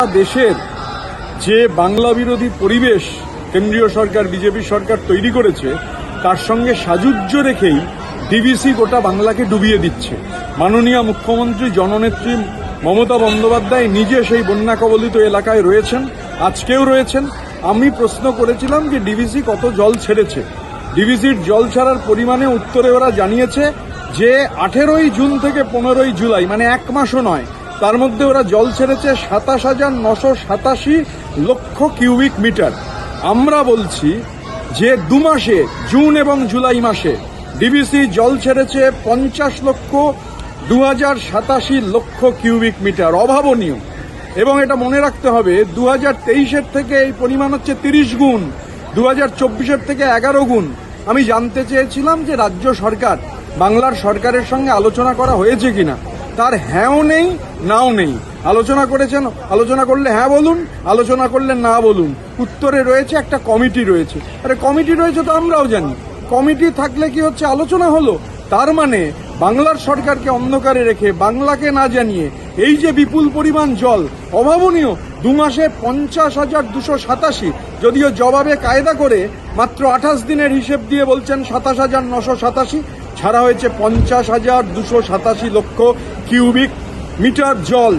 দেশের যে বাংলা বিরোধী পরিবেশ কেন্দ্রীয় সরকার, বিজেপি সরকার তৈরি করেছে, তার সঙ্গে সাযুজ্য রেখেই ডিবিসি গোটা বাংলাকে ডুবিয়ে দিচ্ছে। মাননীয় মুখ্যমন্ত্রী, জননেত্রী মমতা বন্দ্যোপাধ্যায় নিজে সেই বন্যা কবলিত এলাকায় রয়েছেন, আজকেও রয়েছেন। আমি প্রশ্ন করেছিলাম যে ডিবিসি কত জল ছেড়েছে? ডিবিসির জল ছাড়ার পরিমাণে উত্তরে ওরা জানিয়েছে যে আঠেরোই জুন থেকে পনেরোই জুলাই মানে এক মাসও নয় তার মধ্যে ওরা জল ছেড়েছে সাতাশ হাজার নশো সাতাশি লক্ষ কিউবিক মিটার। আমরা বলছি যে দু মাসে, জুন এবং জুলাই মাসে ডিবিসি জল ছেড়েছে পঞ্চাশ লক্ষ দু হাজার সাতাশি লক্ষ কিউবিক মিটার। অভাবনীয়। এবং এটা মনে রাখতে হবে, দু হাজার তেইশের থেকে এই পরিমাণ হচ্ছে তিরিশ গুণ, দু হাজার চব্বিশের থেকে এগারো গুণ। আমি জানতে চেয়েছিলাম যে রাজ্য সরকার, বাংলার সরকারের সঙ্গে আলোচনা করা হয়েছে কিনা। তার হ্যাঁও নেই, নাও নেই। আলোচনা করেছেন, আলোচনা করলে হ্যাঁ বলুন, আলোচনা করলে না বলুন। উত্তরে রয়েছে, একটা কমিটি রয়েছে। আরে, কমিটি রয়েছে তো আমরাও জানি। কমিটি থাকলে কি হচ্ছে, আলোচনা হলো? তার মানে বাংলার সরকারকে অন্ধকারে রেখে, বাংলাকে না জানিয়ে, এই যে বিপুল পরিমাণ জল, অভাবনীয়, দু মাসে পঞ্চাশ হাজার দুশো সাতাশি, যদিও জবাবে কায়দা করে, মাত্র আঠাশ দিনের হিসেব দিয়ে বলছেন সাতাশ হাজার নশো সাতাশি ছাড়া হয়েছে পঞ্চাশ হাজার দুশো সাতাশি লক্ষ কিউবিক মিটার জল।